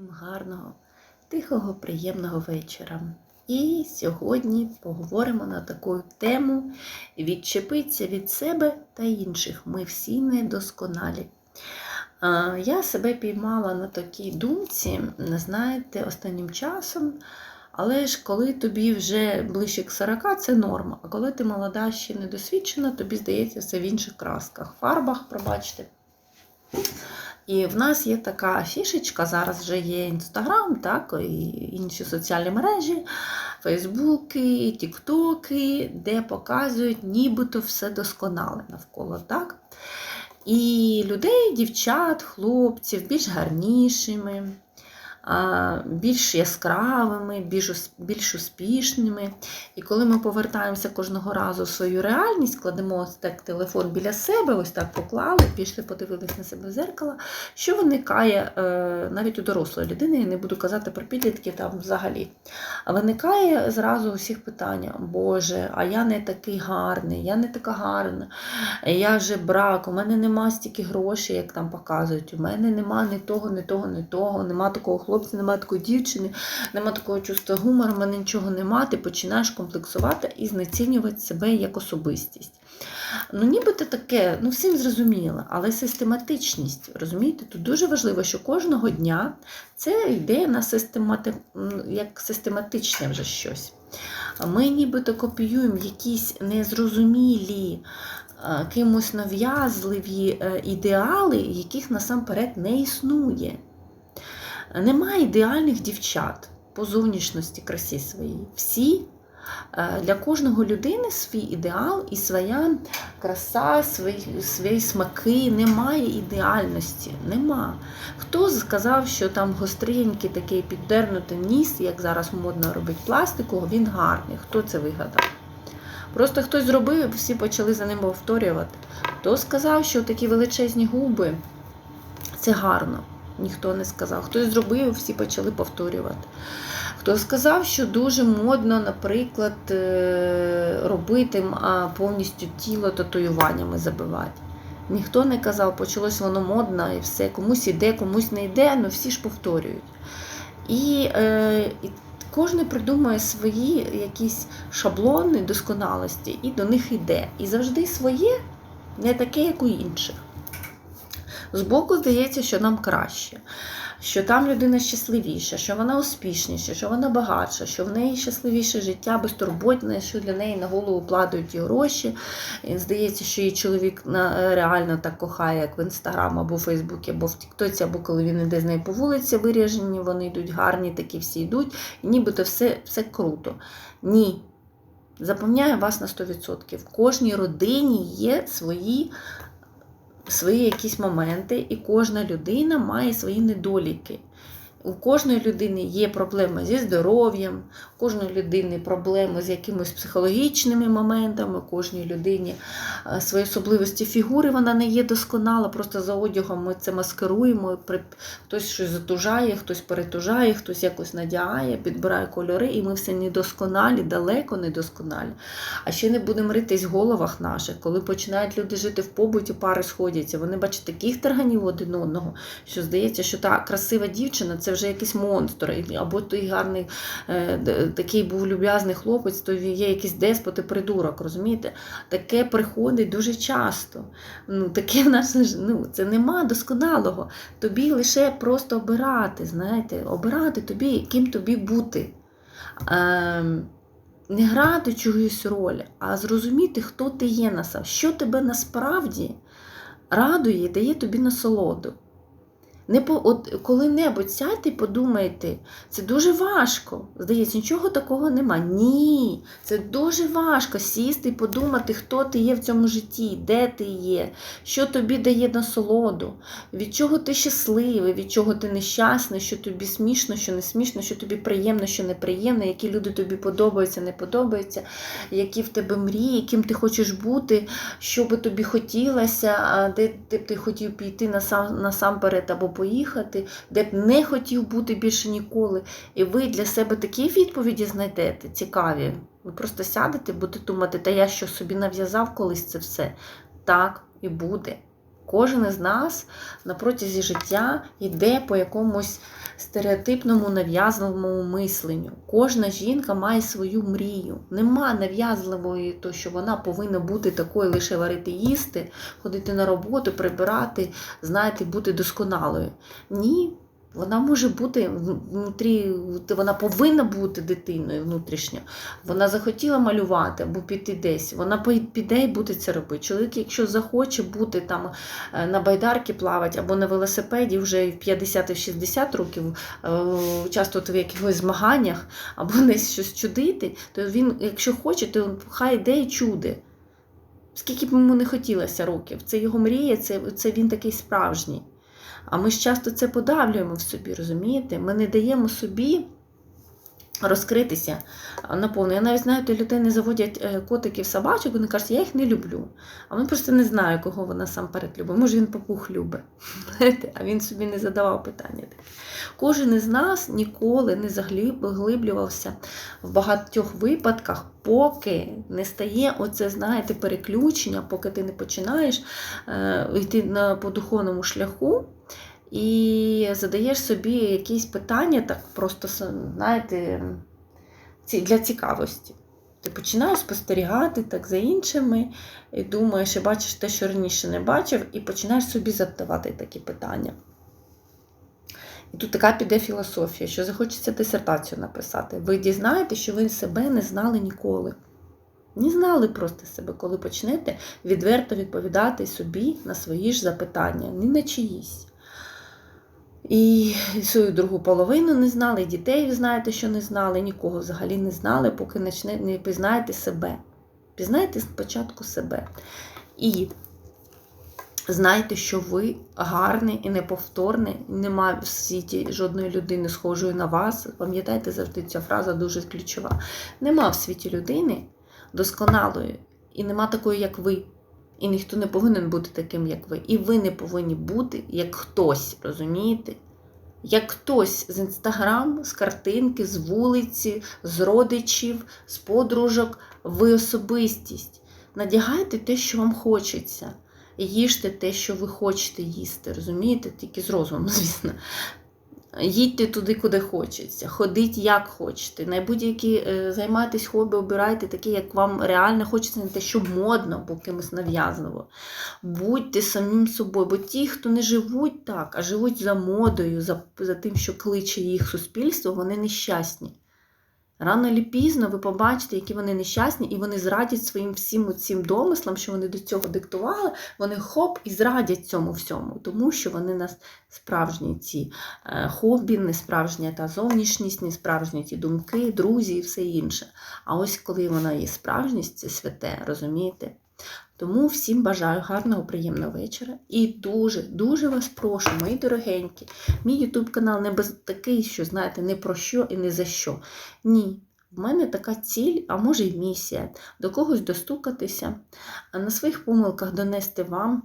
Всім гарного, тихого, приємного вечора. І сьогодні поговоримо на таку тему відчепитися від себе та інших. Ми всі недосконалі. Я себе піймала на такій думці, знаєте, останнім часом. Але ж коли тобі вже ближче к 40, це норма. А коли ти молода, ще недосвідчена, тобі здається все в інших красках, фарбах, пробачте. І в нас є така фішечка, зараз вже є Інстаграм, так, і інші соціальні мережі, Фейсбуки, Тіктоки, де показують нібито все досконале навколо. так. І людей, дівчат, хлопців більш гарнішими, більш яскравими, більш, успішними. І коли ми повертаємося кожного разу в свою реальність, кладемо ось так телефон біля себе, ось так поклали, пішли, подивились на себе в зеркало, що виникає е, навіть у дорослої людини, я не буду казати про підлітки там взагалі. Виникає зразу у всіх питання: Боже, а я не такий гарний, я не така гарна, я вже брак, у мене нема стільки грошей, як там показують. У мене нема ні того, ні того, ні того, нема такого хлопця, нема такої дівчини, нема такого чувства гумору, мене нічого нема. Ти починаєш комплексувати і знецінювати себе як особистість. Ну, нібито таке, ну всім зрозуміло, але систематичність, розумієте, тут дуже важливо, що кожного дня це йде на системати... як систематичне вже щось. Ми нібито копіюємо якісь незрозумілі, е, кимось нав'язливі е, ідеали, яких насамперед не існує. Немає ідеальних дівчат по зовнішності красі своїй. Всі е, для кожного людини свій ідеал і своя краса, свої, свої смаки. Немає ідеальності. Нема. Хто сказав, що там гостренький такий піддернутий ніс, як зараз модно робити пластику, він гарний. Хто це вигадав? Просто хтось зробив, і всі почали за ним повторювати. Хто сказав, що такі величезні губи це гарно? Ніхто не сказав. Хтось зробив, всі почали повторювати. Хто сказав, що дуже модно, наприклад, е, робити повністю тіло татуюваннями забивати. Ніхто не казав, почалось воно модно і все, комусь іде, комусь не йде, але всі ж повторюють. І, е, кожен придумує свої якісь шаблони досконалості і до них йде. І завжди своє не таке, як у інших. Збоку здається, що нам краще, що там людина щасливіша, що вона успішніша, що вона багатша, що в неї щасливіше життя, безтурботне, що для неї на голову платять і гроші. І здається, що її чоловік реально так кохає, як в інстаграм або в Фейсбуці, або в Тіктоці, або коли він іде з нею по вулиці, виряжені, вони йдуть гарні, такі всі йдуть, і нібито все, все круто. Ні. Запевняю вас на 100%. В кожній родині є свої свої якісь моменти, і кожна людина має свої недоліки. У кожної людини є проблеми зі здоров'ям, у кожної людини проблеми з якимись психологічними моментами, у кожній людині е, свої особливості фігури, вона не є досконала, просто за одягом ми це маскируємо. Хтось щось затужає, хтось перетужає, хтось якось надягає, підбирає кольори, і ми все недосконалі, далеко недосконалі. А ще не будемо ритись в головах наших, коли починають люди жити в побуті, пари сходяться. Вони бачать таких тарганів один одного, що здається, що та красива дівчина це вже якийсь монстр, або той гарний е, такий був люб'язний хлопець, то є якийсь деспот і придурок, розумієте? Таке приходить дуже часто. Ну, таке в нас ну, це нема досконалого. Тобі лише просто обирати, знаєте, обирати тобі, ким тобі бути. Ем, не грати чогось роль, а зрозуміти, хто ти є насам, що тебе насправді радує і дає тобі насолоду. Не по, от, коли-небудь сядьте і подумайте, це дуже важко. Здається, нічого такого нема. Ні, це дуже важко сісти і подумати, хто ти є в цьому житті, де ти є, що тобі дає насолоду, від чого ти щасливий, від чого ти нещасний, що тобі смішно, що не смішно, що тобі приємно, що неприємно, які люди тобі подобаються, не подобаються, які в тебе мрії, ким ти хочеш бути, що би тобі хотілося, де, б ти хотів піти насам, насамперед або поїхати, де б не хотів бути більше ніколи. І ви для себе такі відповіді знайдете цікаві. Ви просто сядете, будете думати, та я що собі нав'язав колись це все. Так і буде. Кожен із нас на протязі життя йде по якомусь стереотипному нав'язливому мисленню. Кожна жінка має свою мрію. Нема нав'язливої, то що вона повинна бути такою, лише варити їсти, ходити на роботу, прибирати, знаєте, бути досконалою. Ні. Вона може бути внутрі, вона повинна бути дитиною внутрішньо. Вона захотіла малювати або піти десь. Вона піде і буде це робити. Чоловік, якщо захоче бути там е, на байдарки плавати або на велосипеді вже в 50-60 років, е, часто в якихось змаганнях, або десь щось чудити, то він, якщо хоче, то хай йде і чуде. Скільки б йому не хотілося років, це його мрія, це, це він такий справжній. А ми ж часто це подавлюємо в собі, розумієте? Ми не даємо собі розкритися наповну. Я навіть знаю, людини заводять е, котиків, собачок, вони кажуть, я їх не люблю. А він просто не знає, кого вона сам перед любить. Може, він папух любить. А він собі не задавав питання. Кожен із нас ніколи не заглиблювався в багатьох випадках, поки не стає оце, знаєте, переключення, поки ти не починаєш е, йти на, по духовному шляху. І задаєш собі якісь питання, так просто, знаєте, для цікавості. Ти починаєш спостерігати так за іншими, і думаєш, і бачиш те, що раніше не бачив, і починаєш собі задавати такі питання. І тут така піде філософія, що захочеться дисертацію написати. Ви дізнаєте, що ви себе не знали ніколи. Не знали просто себе, коли почнете відверто відповідати собі на свої ж запитання, ні на чиїсь. І свою другу половину не знали, і дітей знаєте, що не знали, нікого взагалі не знали, поки не пізнаєте себе. Пізнаєте спочатку себе. І знайте, що ви гарний і неповторний, немає в світі жодної людини, схожої на вас. Пам'ятайте, завжди ця фраза дуже ключова. Нема в світі людини досконалої, і нема такої, як ви. І ніхто не повинен бути таким, як ви. І ви не повинні бути як хтось, розумієте? Як хтось з інстаграм, з картинки, з вулиці, з родичів, з подружок, ви особистість. Надягайте те, що вам хочеться. І їжте те, що ви хочете їсти, розумієте? Тільки з розумом, звісно. Їдьте туди, куди хочеться, ходіть як хочете. На будь-які е, займайтесь хобі, обирайте такі, як вам реально хочеться, не те, що модно, бо кимось нав'язливо. Будьте самим собою, бо ті, хто не живуть так, а живуть за модою, за, за тим, що кличе їх суспільство, вони нещасні. Рано чи пізно ви побачите, які вони нещасні, і вони зрадять своїм всім цим домислам, що вони до цього диктували, вони хоп і зрадять цьому всьому, тому що вони нас справжні ці е, хобі, не справжня та зовнішність, не справжні ті думки, друзі і все інше. А ось коли вона є справжність, це святе, розумієте? Тому всім бажаю гарного, приємного вечора. І дуже-дуже вас прошу, мої дорогенькі, мій ютуб канал не без такий, що, знаєте, не про що і не за що. Ні. В мене така ціль, а може й місія, до когось достукатися, на своїх помилках донести вам,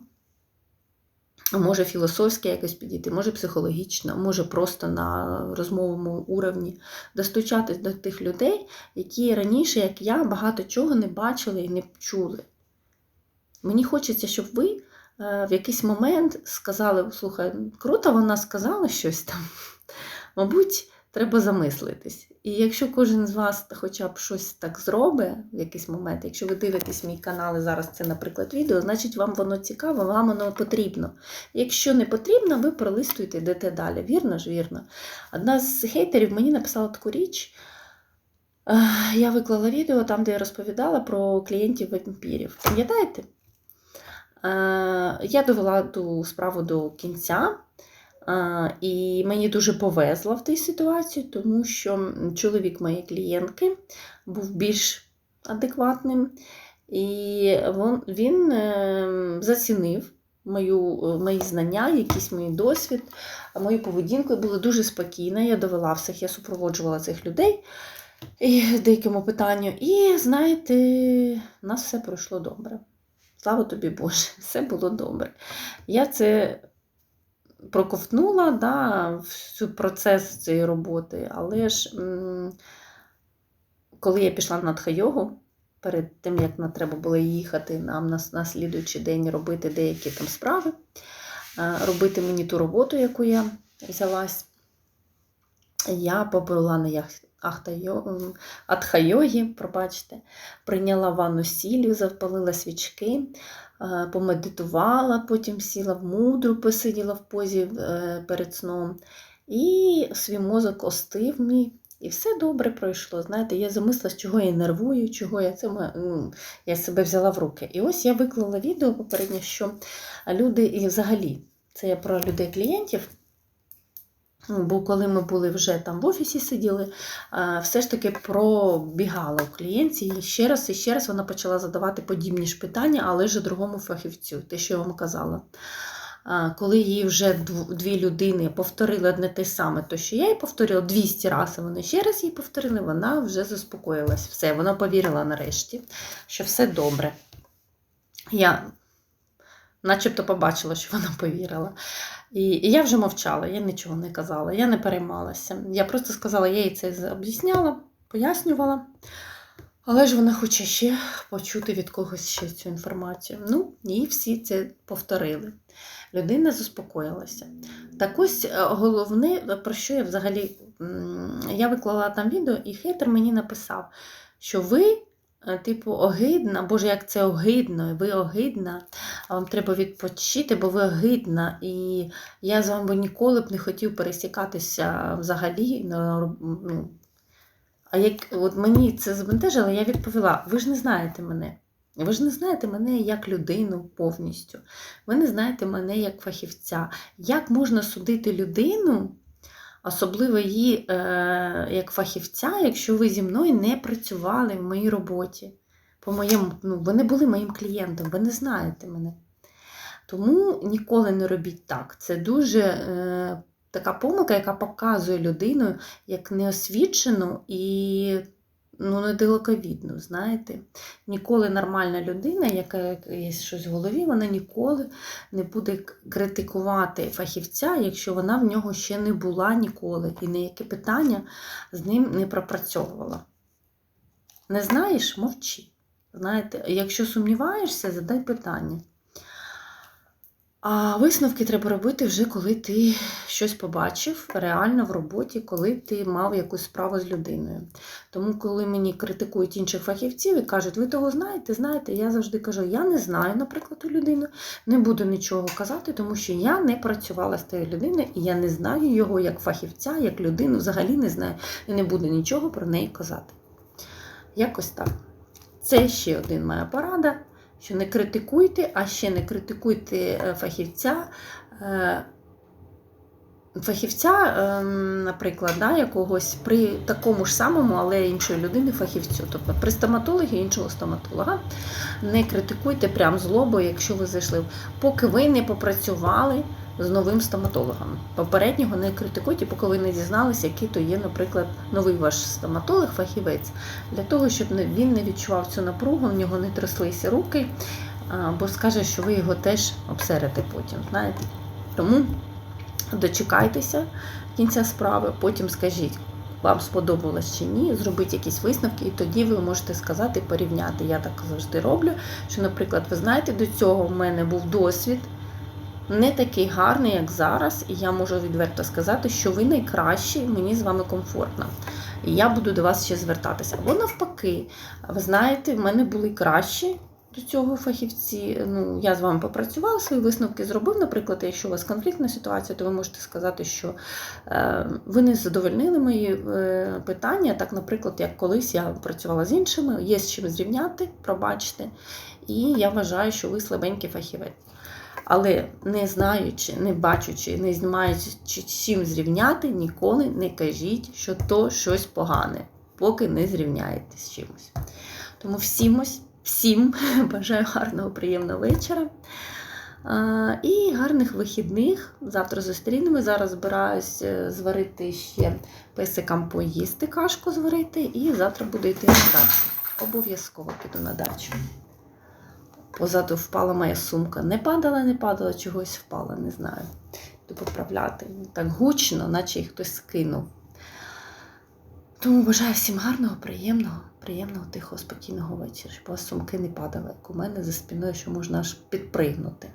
може філософське якось підійти, може психологічно, може просто на розмовому уровні, достучатись до тих людей, які раніше, як я, багато чого не бачили і не чули. Мені хочеться, щоб ви е, в якийсь момент сказали: слухай, круто, вона сказала щось там. Мабуть, треба замислитись. І якщо кожен з вас хоча б щось так зробить в якийсь момент, якщо ви дивитесь мій канал і зараз це, наприклад, відео, значить вам воно цікаво, вам воно потрібно. Якщо не потрібно, ви пролистуєте, йдете далі. Вірно ж, вірно. Одна з хейтерів мені написала таку річ. Я виклала відео там, де я розповідала про клієнтів вампірів. Пам'ятаєте? Е, я довела ту справу до кінця, е, і мені дуже повезло в тій ситуації, тому що чоловік моєї клієнтки був більш адекватним, і він е, зацінив мою, Мої знання, якийсь мій досвід, мою поведінку я була дуже спокійна. Я довела всіх, я супроводжувала цих людей деякому питанню. І, знаєте, у нас все пройшло добре. Слава тобі Боже, все було добре. Я це проковтнула да, всю процес цієї роботи, але ж коли я пішла на тхайогу, перед тим, як нам треба було їхати нам на, на слідуючий день робити деякі там справи, робити мені ту роботу, яку я взялась. Я побула на атха-йогі, пробачте, прийняла ванну сіллю, запалила свічки, е, помедитувала, потім сіла в мудру, посиділа в позі е, перед сном. І свій мозок остив мій. І все добре пройшло. Знаєте, я замислилась, чого я нервую, чого я це я себе взяла в руки. І ось я виклала відео попередньо, що люди, і взагалі, це я про людей-клієнтів. Ну, Бо коли ми були вже там в офісі сиділи, все ж таки пробігала у клієнті. І ще раз і ще раз вона почала задавати подібні ж питання, але вже другому фахівцю, те, що я вам казала. Коли їй вже дві людини повторили одне те саме, то що я їй повторила 200 разів, вони ще раз їй повторили, вона вже заспокоїлась. Все, вона повірила нарешті, що все добре. Я начебто побачила, що вона повірила. І, і я вже мовчала, я нічого не казала, я не переймалася. Я просто сказала, я їй це об'ясняла, пояснювала. Але ж вона хоче ще почути від когось ще цю інформацію. Ну, і всі це повторили. Людина заспокоїлася. Так ось е, головне, про що я взагалі. Я виклала там відео, і хейтер мені написав, що ви, типу, огидна, боже, як це огидно, ви огидна, а вам треба відпочити, бо ви огидна. І я з вами ніколи б не хотів пересікатися взагалі. Ну, а як от мені це збентежило, я відповіла: ви ж не знаєте мене. Ви ж не знаєте мене як людину повністю. Ви не знаєте мене як фахівця. Як можна судити людину, особливо її е, як фахівця, якщо ви зі мною не працювали в моїй роботі? По моєму, ну, ви не були моїм клієнтом, ви не знаєте мене. Тому ніколи не робіть так. Це дуже е, така помилка, яка показує людину як неосвічену і ну, недалековідну, знаєте. Ніколи нормальна людина, яка є щось в голові, вона ніколи не буде критикувати фахівця, якщо вона в нього ще не була ніколи і ніяке питання з ним не пропрацьовувала. Не знаєш, мовчи. Знаєте, якщо сумніваєшся, задай питання. А висновки треба робити вже коли ти щось побачив реально в роботі, коли ти мав якусь справу з людиною. Тому, коли мені критикують інших фахівців і кажуть, ви того знаєте, знаєте, я завжди кажу, я не знаю, наприклад, ту людину, не буду нічого казати, тому що я не працювала з тією людиною, і я не знаю його як фахівця, як людину, взагалі не знаю, і не буду нічого про неї казати. Якось так. Це ще один моя порада що не критикуйте, а ще не критикуйте е, фахівця. е, Фахівця, ем, наприклад, да, якогось при такому ж самому, але іншої людини фахівцю. Тобто при стоматологі іншого стоматолога. Не критикуйте прям злобою, якщо ви зайшли, поки ви не попрацювали з новим стоматологом. Попереднього не критикуйте, поки ви не дізналися, який то є, наприклад, новий ваш стоматолог, фахівець, для того, щоб він не відчував цю напругу, в нього не тряслися руки, бо скаже, що ви його теж обсерете потім. знаєте. Тому дочекайтеся кінця справи, потім скажіть. Вам сподобалось чи ні, зробіть якісь висновки, і тоді ви можете сказати, порівняти. Я так завжди роблю. Що, наприклад, ви знаєте, до цього в мене був досвід не такий гарний, як зараз, і я можу відверто сказати, що ви найкращі, мені з вами комфортно. І я буду до вас ще звертатися. Або навпаки, ви знаєте, в мене були кращі до цього фахівці. Ну, я з вами попрацювала, свої висновки зробив. Наприклад, якщо у вас конфліктна ситуація, то ви можете сказати, що е, ви не задовольнили мої е, питання. Так, наприклад, як колись я працювала з іншими, є з чим зрівняти, пробачте. І я вважаю, що ви слабенький фахівець. Але не знаючи, не бачучи, не маючи чим зрівняти, ніколи не кажіть, що то щось погане, поки не зрівняєте з чимось. Тому всім, всім бажаю гарного, приємного вечора. І гарних вихідних. Завтра зустрінемо. Зараз збираюсь е, зварити ще песикам поїсти, кашку зварити, і завтра буду йти на дачу. Обов'язково піду на дачу. Позаду впала моя сумка. Не падала, не падала, чогось впала, не знаю. Йду поправляти. Так гучно, наче їх хтось скинув. Тому бажаю всім гарного, приємного, приємного, тихого, спокійного вечора, щоб у вас сумки не падали, як у мене за спиною, що можна аж підпригнути.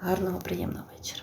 Гарного, приємного вечора.